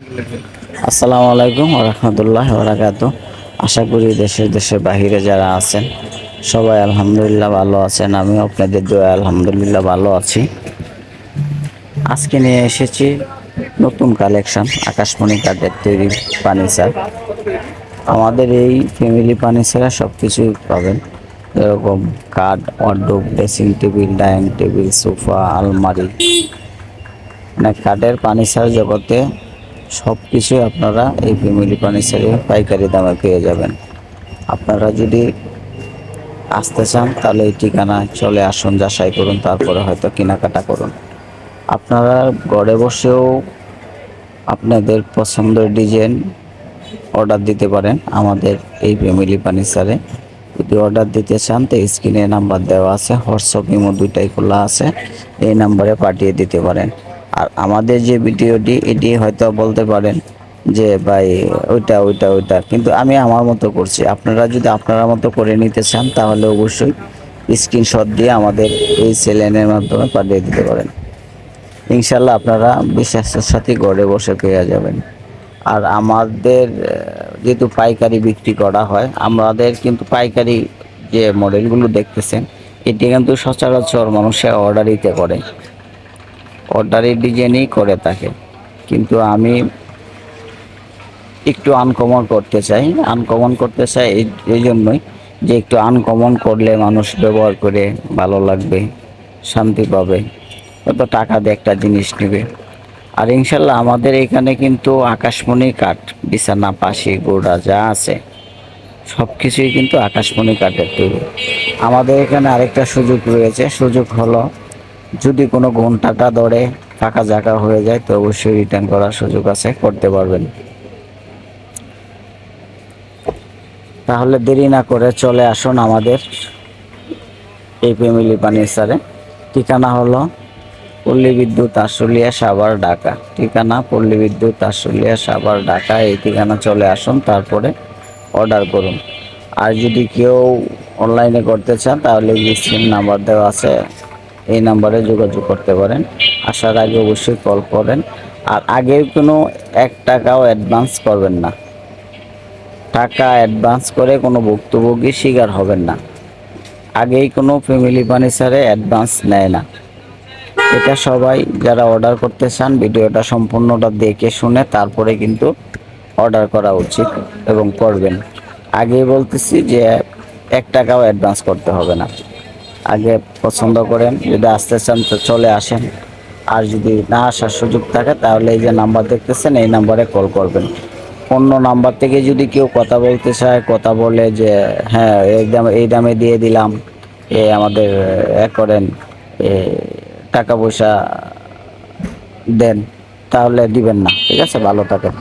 আসসালামু আলাইকুম রহমতুল্লাহ বরাকাতু। আশা করি দেশের দেশের বাহিরে যারা আছেন, সবাই আলহামদুলিল্লাহ ভালো আছেন আমি আপনাদের দোয়া আলহামদুলিল্লাহ ভালো আছি। আজকে নিয়ে এসেছি নতুন কালেকশন, আকাশমণি কাঠের তৈরি ফার্নিচার। আমাদের এই ফ্যামিলি ফার্নিচারে সব কিছুই পাবেন। এরকম কাঠ wardrobe dressing table dining table sofa আলমারি। মানে কাঠের ফার্নিচার জগতে সব কিছুই আপনারা এই ফ্যামিলি ফার্নিচারে পাইকারি দামে পেয়ে যাবেন। আপনারা যদি আসতে চান, তাহলে এই ঠিকানায় চলে আসুন, যাচাই করুন, তারপরে হয়তো কেনাকাটা করুন। আপনারা ঘরে বসেও আপনাদের পছন্দের ডিজাইন অর্ডার দিতে পারেন আমাদের এই ফ্যামিলি ফার্নিচারে। যদি অর্ডার দিতে চান, তো স্ক্রিনে নাম্বার দেওয়া আছে, হোয়াটসঅ্যাপ, ইমো দুইটাই খোলা আছে। এই নাম্বারে পাঠিয়ে দিতে পারেন। আর আমাদের যে ভিডিওটি, এটি হয়তো বলতে পারেন যে, ভাই, ওইটা ওইটা ওইটা। কিন্তু আমি আমার মতো করছি। আপনারা যদি আপনারা মতো করে নিতে চান, তাহলে অবশ্যই স্ক্রিনশট দিয়ে আমাদের এই সেলেনের মাধ্যমে পাঠিয়ে দিতে পারেন। ইনশাল্লাহ আপনারা বিশ্বাসের সাথে ঘরে বসে পেয়ে যাবেন। আর আমাদের যেহেতু পাইকারি বিক্রি করা হয়, আমাদের কিন্তু পাইকারি যে মডেলগুলো দেখতেছেন, এটি কিন্তু সচরাচর মানুষের অর্ডারিতে করে। অর্ডারের ডিজাইনই করে থাকে। কিন্তু আমি একটু আনকমন করতে চাই। আনকমন করতে চাই এই জন্যই যে একটু আনকমন করলে মানুষ ব্যবহার করে ভালো লাগবে, শান্তি পাবে কত টাকা দিয়ে একটা জিনিস নেবে। আর ইনশাল্লাহ আমাদের এখানে কিন্তু আকাশমণি কাঠ, বিছানা, পাশি, গোড়া যা আছে সব কিছুই কিন্তু আকাশমণি কাঠের তৈরি। আমাদের এখানে আরেকটা সুযোগ রয়েছে। সুযোগ হলো যদি কোনো ঘন্টাটা ধরে ফাঁকা জায়গা হয়ে যায়, তো অবশ্যই রিটার্ন করার সুযোগ আছে, করতে পারবেন। তাহলে দেরি না করে চলে আসুন আমাদের এই ফ্যামিলি ফার্নিচারে ঠিকানা হলো পল্লী বিদ্যুৎ আশুলিয়া সাভার ঢাকা। ঠিকানা পল্লী বিদ্যুৎ আশুলিয়া সাভার ঢাকা, এই ঠিকানা চলে আসুন, তারপরে অর্ডার করুন। আর যদি কেউ অনলাইনে করতে চান, তাহলে স্ক্রিন নাম্বার দেওয়া আছে এই নাম্বারে যোগাযোগ করতে পারেন। আসার আগে অবশ্যই কল করেন। আর আগে কোনো এক টাকাও অ্যাডভান্স করবেন না। টাকা অ্যাডভান্স করে কোনো ভুক্তভোগী শিকার হবেন না। আগেই কোনো ফ্যামিলি ফার্নিচারে অ্যাডভান্স নেয় না। এটা সবাই যারা অর্ডার করতে চান, ভিডিওটা সম্পূর্ণটা দেখে শুনে তারপরে কিন্তু অর্ডার করা উচিত এবং করবেন। আগেই বলতেছি যে এক টাকাও অ্যাডভান্স করতে হবে না। আগে পছন্দ করেন, যদি আসতে চান তো চলে আসেন। আর যদি না আসার সুযোগ থাকে তাহলে এই যে নাম্বার দেখতেছেন, এই নাম্বারে কল করবেন। অন্য নাম্বার থেকে যদি কেউ কথা বলতে চায়, কথা বলে যে হ্যাঁ এই দামে এই দামে দিয়ে দিলাম, এ আমাদের, এ করেন টাকা পয়সা দেন, তাহলে দিবেন না। ঠিক আছে, ভালো থাকেন।